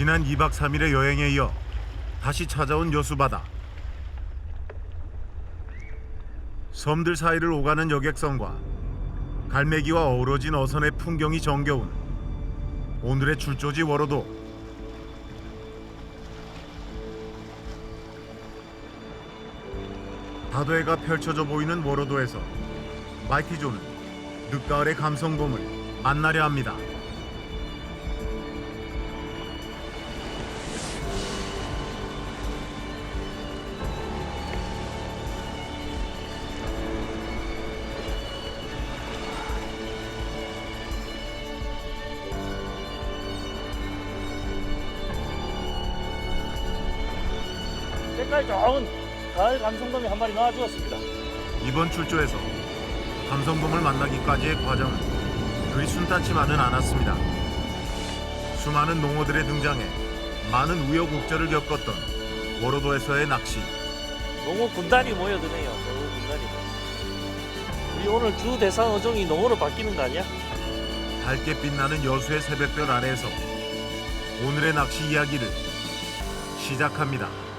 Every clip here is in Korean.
지난 2박 3일의 여행에 이어 다시 찾아온 여수바다. 섬들 사이를 오가는 여객선과 갈매기와 어우러진 어선의 풍경이 정겨운 오늘의 출조지 워로도 다도해가 펼쳐져 보이는 워로도에서 마이티 존은 늦가을의 감성돔을 만나려 합니다. 색깔 좋은 가을 감성돔이 한 마리 나와주었습니다. 이번 출조에서 감성돔을 만나기까지의 과정은 그리 순탄치만은 않았습니다. 수많은 농어들의 등장에 많은 우여곡절을 겪었던 워로도에서의 낚시. 농어 군단이 모여드네요. 농어 군단이. 우리 오늘 주 대상 어종이 농어로 바뀌는 거 아니야? 밝게 빛나는 여수의 새벽별 아래에서 오늘의 낚시 이야기를 시작합니다.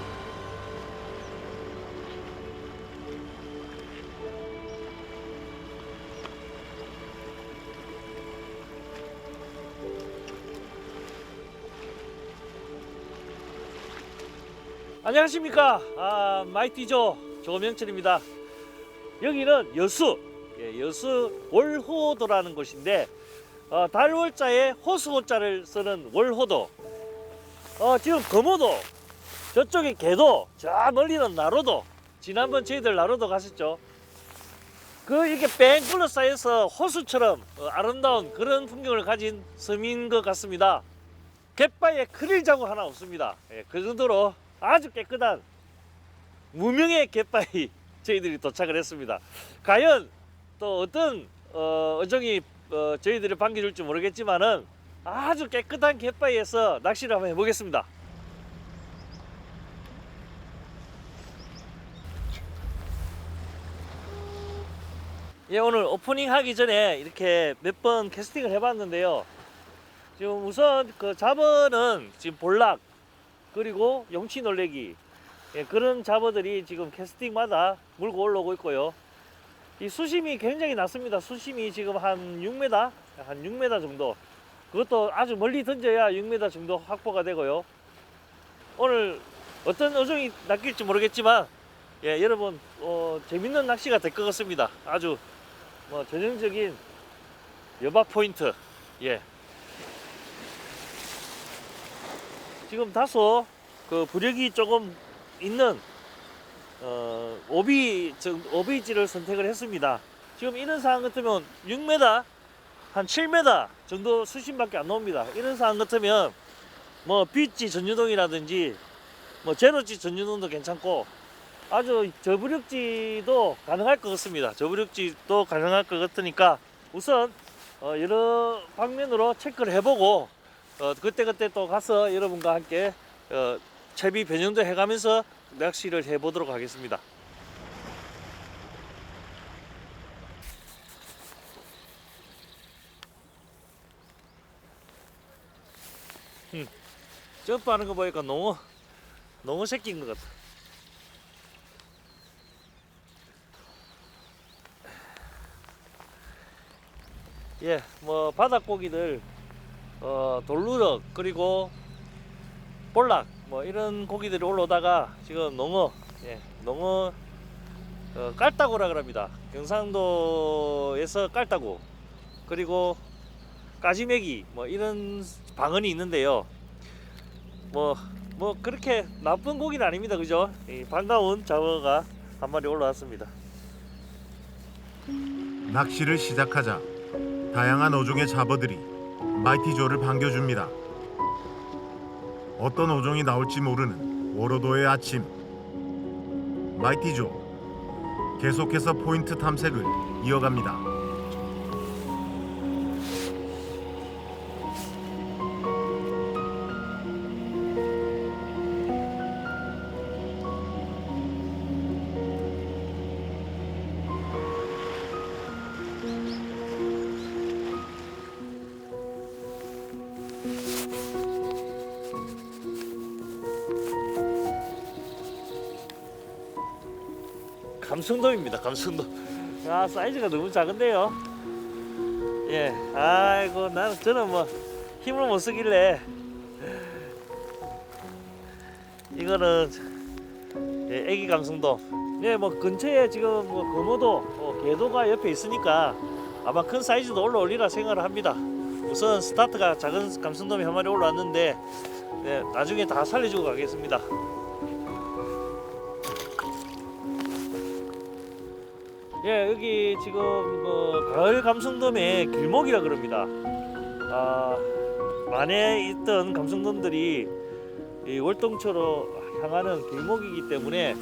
안녕하십니까. 아, 마이티조 조명철입니다. 여기는 여수, 예, 여수 월호도라는 곳인데 어, 달월자에 호수호자를 쓰는 월호도. 어, 지금 금호도, 저쪽에 개도, 저 멀리는 나로도. 지난번 저희들 나로도 갔었죠. 그 이렇게 뺑 둘러싸여서 호수처럼 어, 아름다운 그런 풍경을 가진 섬인 것 같습니다. 갯바위에 크릴 자국 하나 없습니다. 예, 그 정도로 아주 깨끗한 무명의 갯바위 저희들이 도착을 했습니다. 과연 또 어떤 어, 어종이 어, 저희들을 반겨줄지 모르겠지만은 아주 깨끗한 갯바위에서 낚시를 한번 해보겠습니다. 예, 오늘 오프닝 하기 전에 이렇게 몇 번 캐스팅을 해봤는데요. 지금 우선 그 잡어는 지금 볼락 그리고 용치 놀래기 예, 그런 잡어들이 지금 캐스팅마다 물고 올라오고 있고요. 이 수심이 굉장히 낮습니다. 수심이 지금 한 6m, 한 6m 정도. 그것도 아주 멀리 던져야 6m 정도 확보가 되고요. 오늘 어떤 어종이 낚일지 모르겠지만, 예, 여러분 어, 재밌는 낚시가 될 것 같습니다. 아주 뭐 전형적인 여박 포인트, 예, 지금 다소 그 부력이 조금 있는 어, 오비 정- 오비지를 선택을 했습니다. 지금 이런 상황 같으면 6m 한 7m 정도 수심밖에 안 나옵니다. 이런 상황 같으면 뭐 빗지 전유동이라든지 뭐 제로지 전유동도 괜찮고 아주 저부력지도 가능할 것 같습니다. 저부력지도 가능할 것 같으니까 우선 어, 여러 방면으로 체크를 해보고 어, 그때그때 또 가서 여러분과 함께 어, 채비 변형도 해가면서 낚시를 해보도록 하겠습니다. 음, 점프하는 거 보니까 농어, 농어 새끼인 것 같아. 예, 뭐 바닷고기들 어, 돌루럭 그리고 볼락 뭐 이런 고기들이 올라오다가 지금 농어 예, 농어 어, 깔따구라 그럽니다. 경상도에서 깔따구 그리고 까지매기 뭐 이런 방언이 있는데요. 뭐뭐 그렇게 나쁜 고기는 아닙니다, 그죠? 이 반가운 잡어가 한 마리 올라왔습니다. 낚시를 시작하자 다양한 어종의 잡어들이 마이티조를 반겨줍니다. 어떤 어종이 나올지 모르는 워로도의 아침. 마이티조 계속해서 포인트 탐색을 이어갑니다. 감성돔입니다. 감성돔. 아 사이즈가 너무 작은데요. 예, 아이고 나는 저는 뭐 힘을 못 쓰길래 이거는 예, 애기 감성돔. 예, 뭐 근처에 지금 뭐 거모도, 어, 개도가 옆에 있으니까 아마 큰 사이즈도 올라올리라 생각을 합니다. 우선 스타트가 작은 감성돔이 한 마리 올라왔는데 네, 나중에 다 살려주고 가겠습니다. 예, 여기 지금 뭐 가을 감성돔의 길목이라 그럽니다. 아, 만에 있던 감성돔들이 이 월동초로 향하는 길목이기 때문에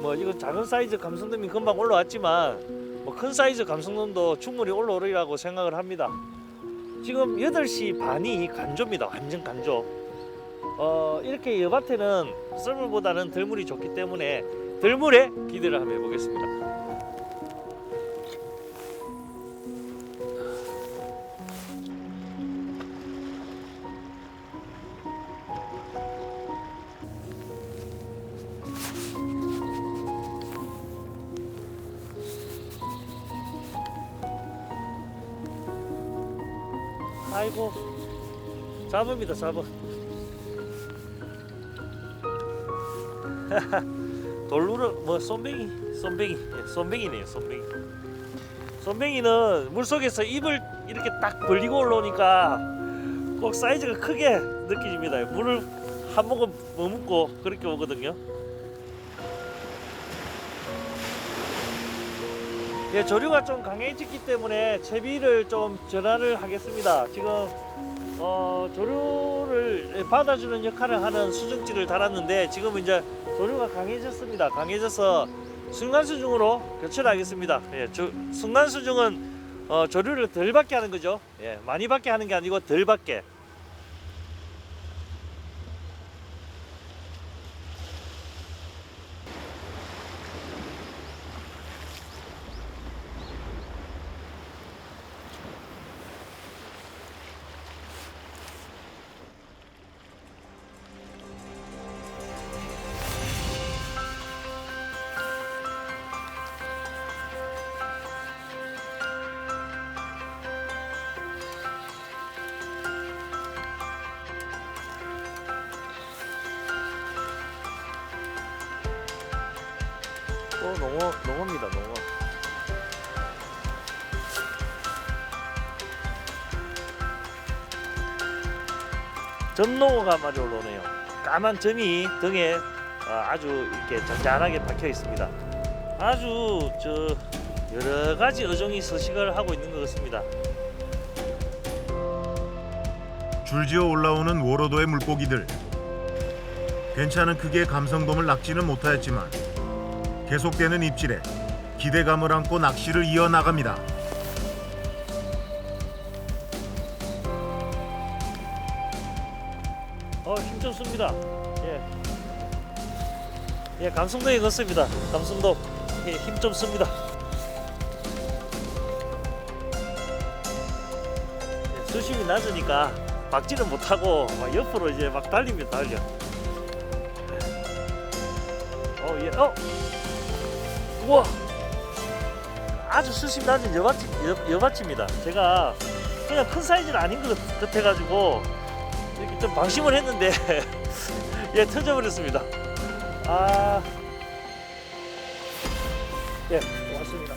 뭐 이건 작은 사이즈 감성돔이 금방 올라왔지만 뭐 큰 사이즈 감성돔도 충분히 올라오리라고 생각을 합니다. 지금 8시 반이 간조입니다. 완전 간조. 어, 이렇게 여밭에는 썰물보다는 들물이 좋기 때문에 들물에 기대를 한번 해보겠습니다. 잡음이다 잡음 돌루르 뭐 쏨뱅이 쏨뱅이. 예, 쏨뱅이네요 쏨뱅이. 쏨뱅이는 물속에서 입을 이렇게 딱 벌리고 올라오니까 꼭 사이즈가 크게 느껴집니다. 물을 한 모금 머금고 그렇게 오거든요. 예, 조류가 좀 강해졌기 때문에 채비를 좀 전환을 하겠습니다. 지금 어, 조류를 받아주는 역할을 하는 수중지를 달았는데 지금 이제 조류가 강해졌습니다. 강해져서 순간수중으로 교체를 하겠습니다. 예, 조, 순간수중은 어, 조류를 덜 받게 하는 거죠. 예, 많이 받게 하는 게 아니고 덜 받게. 전농어가 한 마리 올라오네요. 까만 점이 등에 어, 아주 이렇게 잔잔하게 박혀 있습니다. 아주 저 여러 가지 어종이 서식을 하고 있는 것 같습니다. 줄지어 올라오는 워로도의 물고기들. 괜찮은 크기의 감성돔을 낚지는 못하였지만 계속되는 입질에 기대감을 안고 낚시를 이어나갑니다. 씁니다. 예. 예, 감성동에 걷습니다. 감성동. 예, 힘좀 씁니다. 예, 수심이 낮으니까 박지는 못하고 막 옆으로 이제 막 달립니다, 달려. 어, 예, 어! 우와! 아주 수심 낮은 여밭집, 여, 여밭집입니다. 제가 그냥 큰 사이즈는 아닌 것 같- 같아가지고 이렇게 좀 방심을 했는데 예 터져버렸습니다. 아, 예 고맙습니다.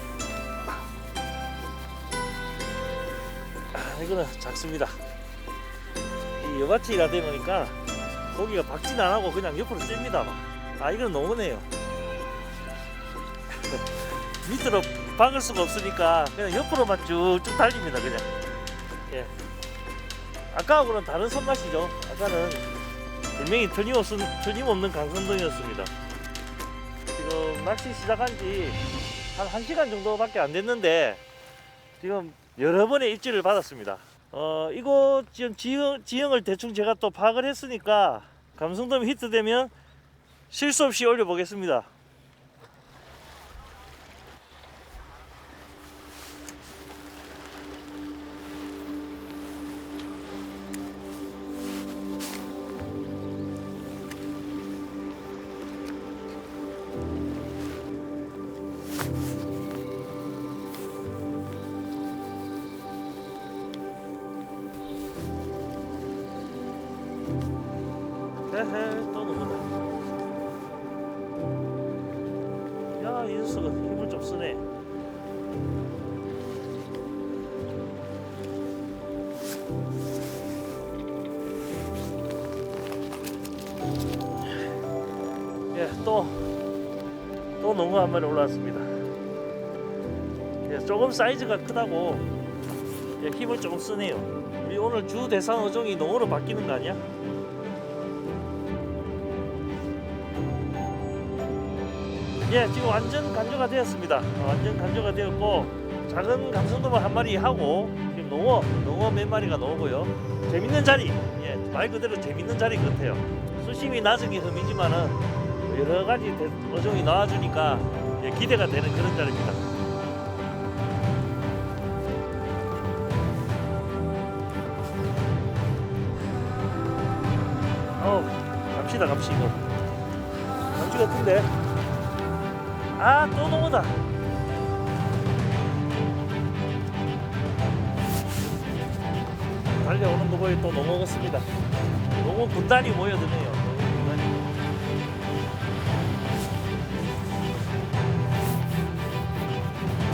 아, 이거는 작습니다. 이 여밭이라 되 보니까 고기가 박진 안 하고 그냥 옆으로 쬐니다. 막. 아 이건 너무네요. 밑으로 박을 수가 없으니까 그냥 옆으로만 쭉쭉 달립니다. 그냥. 예. 아까하고는 다른 손맛이죠. 아까는 분명히 틀림없은, 틀림없는 강선동이었습니다. 지금 낚시 시작한 지 한 1시간 정도밖에 안 됐는데 지금 여러 번의 입질을 받았습니다. 어, 이곳 지금 지형, 지형을 대충 제가 또 파악을 했으니까 감성돔이 히트되면 실수 없이 올려보겠습니다. 헤헤 또 넘어다 야이 녀석은 힘을 좀 쓰네. 예또또 농어 한 마리 올라왔습니다. 예, 조금 사이즈가 크다고. 예, 힘을 조금 쓰네요. 우리 오늘 주 대상 어종이 농어로 바뀌는 거 아니야? 예, 지금 완전 간조가 되었습니다. 어, 완전 간조가 되었고 작은 감성돔을 한 마리 하고 지금 농어, 농어 몇 마리가 나오고요. 재밌는 자리, 예, 말 그대로 재밌는 자리 같아요. 수심이 낮은 게 흠이지만은 여러 가지 대- 어종이 나와주니까 예, 기대가 되는 그런 자리입니다. 어, 갑시다, 갑시다. 이거. 감지 같은데. 아, 또 농어다. 달려오는 거 보니 또 농어 같습니다. 농어 군단이 모여드네요.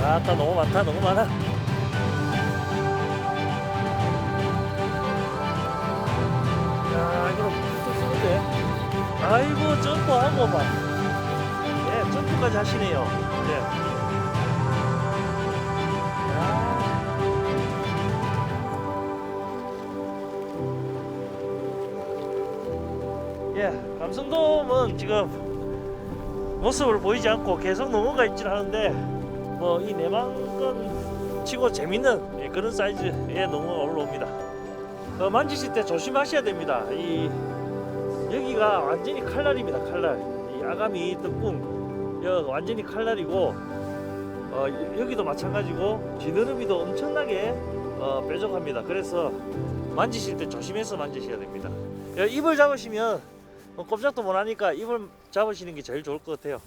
아따 너무 많다 너무 많아 야 이거 또 쓰는데 아이고 점프하고 봐 예, 점프까지 하시네요 예. 야. 예, 감성돔은 지금 모습을 보이지 않고 계속 넘어가 있질 하는데 뭐 이 내망건 치고 재밌는 예, 그런 사이즈의 농어가 올라옵니다. 어, 만지실 때 조심하셔야 됩니다. 이 여기가 완전히 칼날입니다. 칼날. 이 아가미 뜬궁 여 완전히 칼날이고 어, 여- 여기도 마찬가지고 지느러미도 엄청나게 어, 뾰족합니다. 그래서 만지실 때 조심해서 만지셔야 됩니다. 여, 입을 잡으시면 어, 꼼짝도 못 하니까 입을 잡으시는 게 제일 좋을 것 같아요.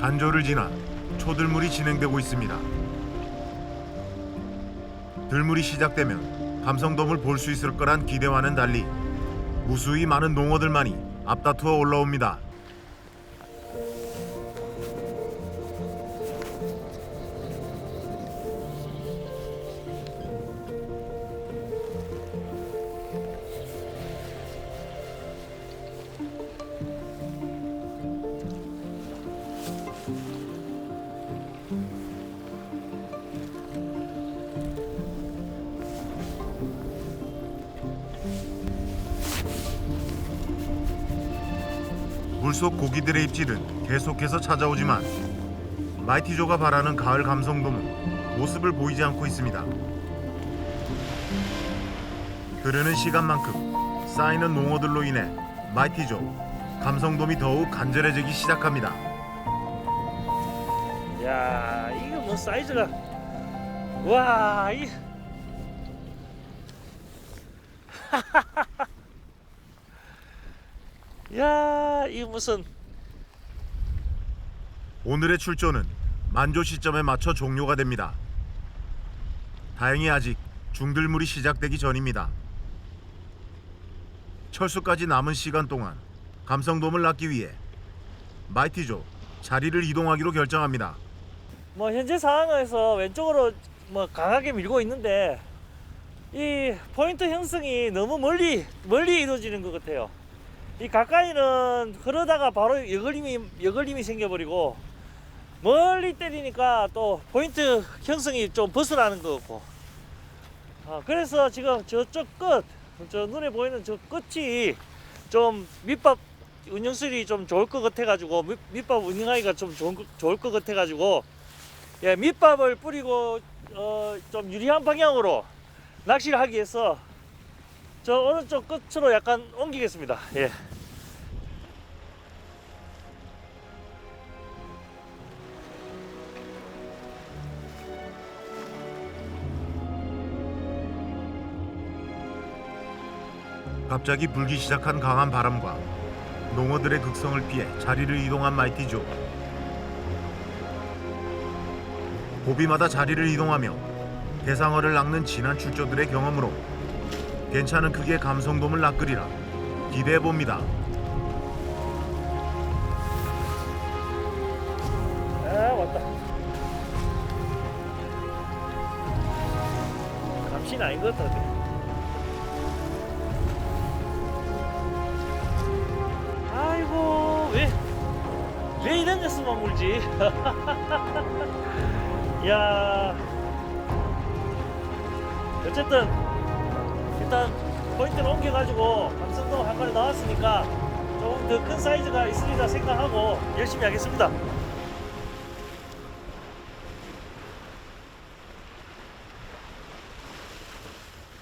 간조를 지나 초들물이 진행되고 있습니다. 들물이 시작되면 감성돔을 볼 수 있을 거란 기대와는 달리 무수히 많은 농어들만이 앞다투어 올라옵니다. 속 고기들의 입질은 계속해서 찾아오지만 마이티조가 바라는 가을 감성돔은 모습을 보이지 않고 있습니다. 흐르는 시간만큼 쌓이는 농어들로 인해 마이티조 감성돔이 더욱 간절해지기 시작합니다. 야 이거 뭐 사이즈가 와 이 야 이거 무슨 오늘의 출조는 만조 시점에 맞춰 종료가 됩니다. 다행히 아직 중들물이 시작되기 전입니다. 철수까지 남은 시간 동안 감성돔을 낳기 위해 마이티조 자리를 이동하기로 결정합니다. 뭐 현재 상황에서 왼쪽으로 뭐 강하게 밀고 있는데 이 포인트 형성이 너무 멀리 멀리 이루어지는 것 같아요. 이 가까이는 그러다가 바로 여걸림이 여걸림이 생겨버리고 멀리 때리니까 또 포인트 형성이 좀 벗어나는 것 같고. 아, 그래서 지금 저쪽 끝, 저 눈에 보이는 저 끝이 좀 밑밥 운영술이 좀 좋을 것 같아가지고 밑, 밑밥 운영하기가 좀 좋은, 것- 좋을 것 같아가지고 예, 밑밥을 뿌리고 어, 좀 유리한 방향으로 낚시를 하기 위해서 저 오른쪽 끝으로 약간 옮기겠습니다. 예. 갑자기 불기 시작한 강한 바람과 농어들의 극성을 피해 자리를 이동한 마이티조. 고비마다 자리를 이동하며 대상어를 낚는 지난 출조들의 경험으로 괜찮은 크기의 감성돔을 낚으리라 기대해 봅니다. 아 왔다 감시는 아닌 것 같아 이런 데서만 물지. 야. 어쨌든 일단 포인트를 옮겨가지고 감성동 한 마리 나왔으니까 조금 더 큰 사이즈가 있으리라 생각하고 열심히 하겠습니다.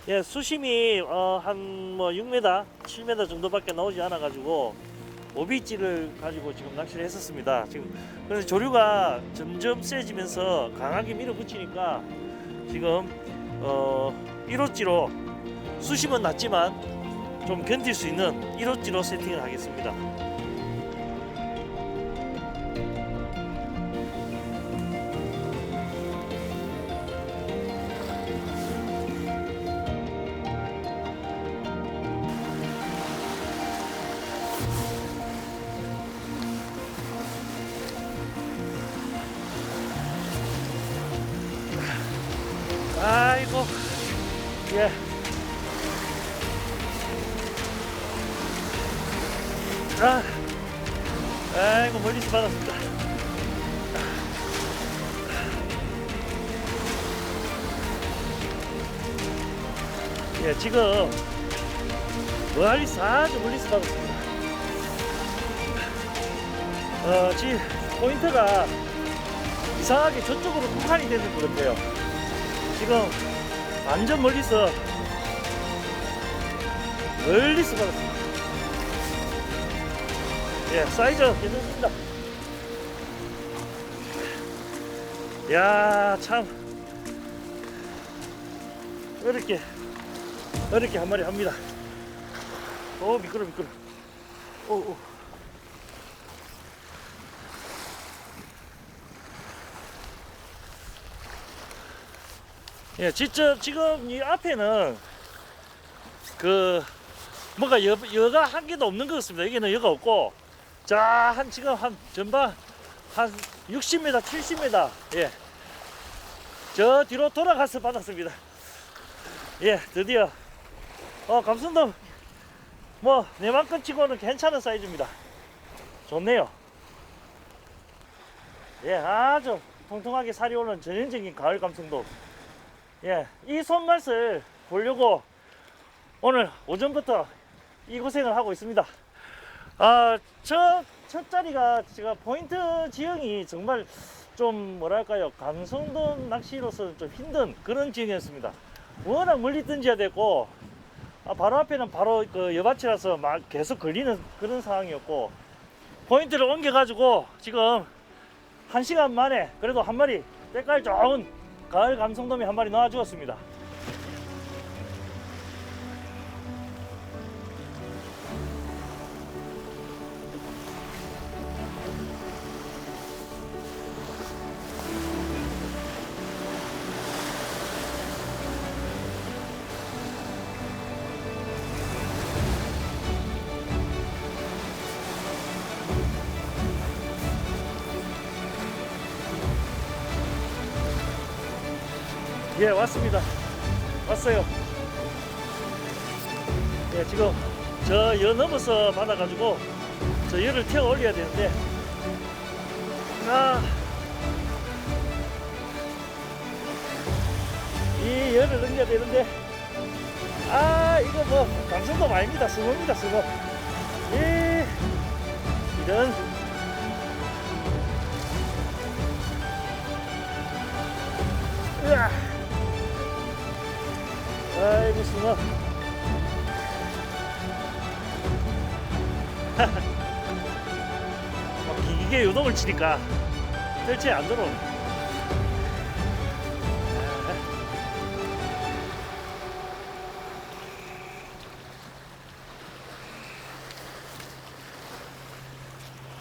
예, 수심이 어, 한뭐 6m, 7m 정도밖에 나오지 않아 가지고 오비찌를 가지고 지금 낚시를 했었습니다. 지금 그래서 조류가 점점 세지면서 강하게 밀어붙이니까 지금 어 1호찌로 수심은 낮지만 좀 견딜 수 있는 1호찌로 세팅을 하겠습니다. 예. 아, 아이고 멀리서 받았습니다. 예, 지금 멀리서 아주 멀리서 받았습니다. 어, 지금 포인트가 이상하게 저쪽으로 북한이 되는 것 같아요. 지금 완전 멀리서 멀리서 받았습니다. 예, 사이즈 괜찮습니다. 야, 참 어렵게 어렵게 한 마리 합니다. 오, 미끄러 미끄러. 오, 오. 예, 진짜 지금 이 앞에는 그 뭔가 여, 여가 한 개도 없는 것 같습니다. 여기는 여가 없고 자 한 지금 한 전방 한 60m, 70m 예. 저 뒤로 돌아가서 받았습니다. 예, 드디어 어 감순동 뭐 내만큼 치고는 괜찮은 사이즈입니다. 좋네요. 예, 아주 통통하게 살이 오는 전형적인 가을 감성도 예, 이 손맛을 보려고 오늘 오전부터 이 고생을 하고 있습니다. 아, 첫, 첫 자리가 제가 포인트 지형이 정말 좀 뭐랄까요, 감성돔 낚시로서는 좀 힘든 그런 지형이었습니다. 워낙 멀리 던져야 되고, 아, 바로 앞에는 바로 그 여밭이라서 막 계속 걸리는 그런 상황이었고, 포인트를 옮겨가지고 지금 한 시간 만에 그래도 한 마리 때깔 좋은 가을 감성돔이 한 마리 나와 주었습니다. 예, 왔습니다. 왔어요. 예, 지금 저 여 넘어서 받아가지고 저 열을 태워 올려야 되는데, 아, 이 열을 넘겨야 되는데, 아, 이거 뭐 감성도 아닙니다. 수고입니다, 수고. 예, 이런. 으아. 아이고 숨어 막 기계 요동을 치니까 뜰채 안 들어오네.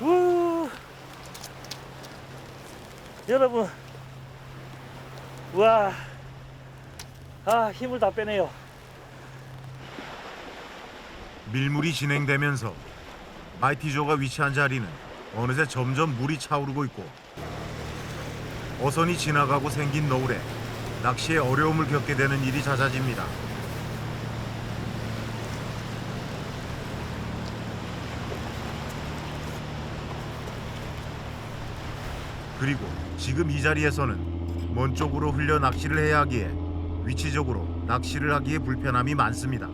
우 여러분 와, 아 힘을 다 빼네요. 밀물이 진행되면서 마이티조가 위치한 자리는 어느새 점점 물이 차오르고 있고 어선이 지나가고 생긴 노을에 낚시에 어려움을 겪게 되는 일이 잦아집니다. 그리고 지금 이 자리에서는 먼 쪽으로 흘려 낚시를 해야 하기에 위치적으로 낚시를 하기에 불편함이 많습니다.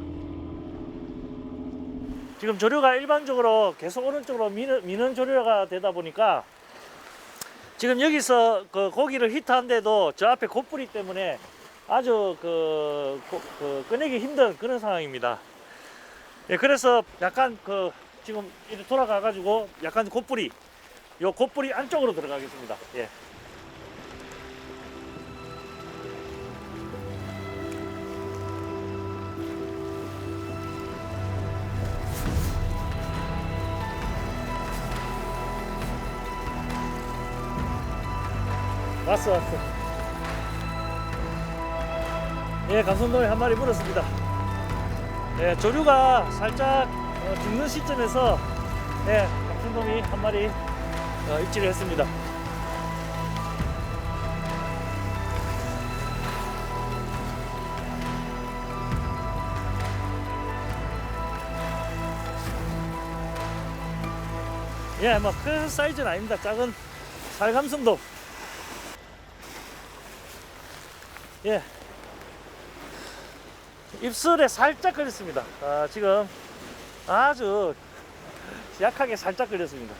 지금 조류가 일반적으로 계속 오른쪽으로 미는, 미는 조류가 되다 보니까 지금 여기서 그 고기를 히트한데도 저 앞에 곧뿌리 때문에 아주 그, 고- 그 꺼내기 힘든 그런 상황입니다. 예, 그래서 약간 그 지금 이렇게 돌아가 가지고 약간 곧뿌리 요 곧뿌리 안쪽으로 들어가겠습니다. 예. 왔어 왔어. 예, 감성돔이 한 마리 물었습니다. 예, 조류가 살짝 어, 죽는 시점에서 예, 감성돔이 한 마리 어, 입질을 했습니다. 예, 뭐 큰 사이즈는 아닙니다. 작은 살감성돔. 예. 입술에 살짝 걸렸습니다. 아, 지금 아주 약하게 살짝 걸렸습니다.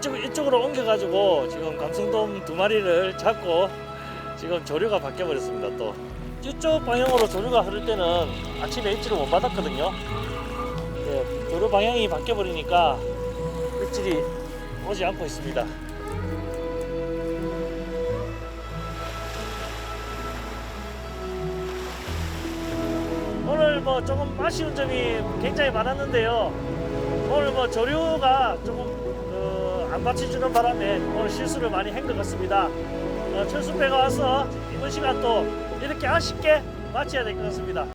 이쪽, 이쪽으로 옮겨가지고 지금 감성돔 두 마리를 잡고 지금 조류가 바뀌어 버렸습니다. 또 이쪽 방향으로 조류가 흐를 때는 아침에 입질을 못 받았거든요. 예, 조류 방향이 바뀌어 버리니까 입질이 오지 않고 있습니다. 오늘 뭐 조금 아쉬운 점이 굉장히 많았는데요. 오늘 뭐 조류가 조금 받쳐주는 바람에 오늘 실수를 많이 한 것 같습니다. 어, 철수배가 와서 이번 시간 또 이렇게 아쉽게 마쳐야 될 것 같습니다.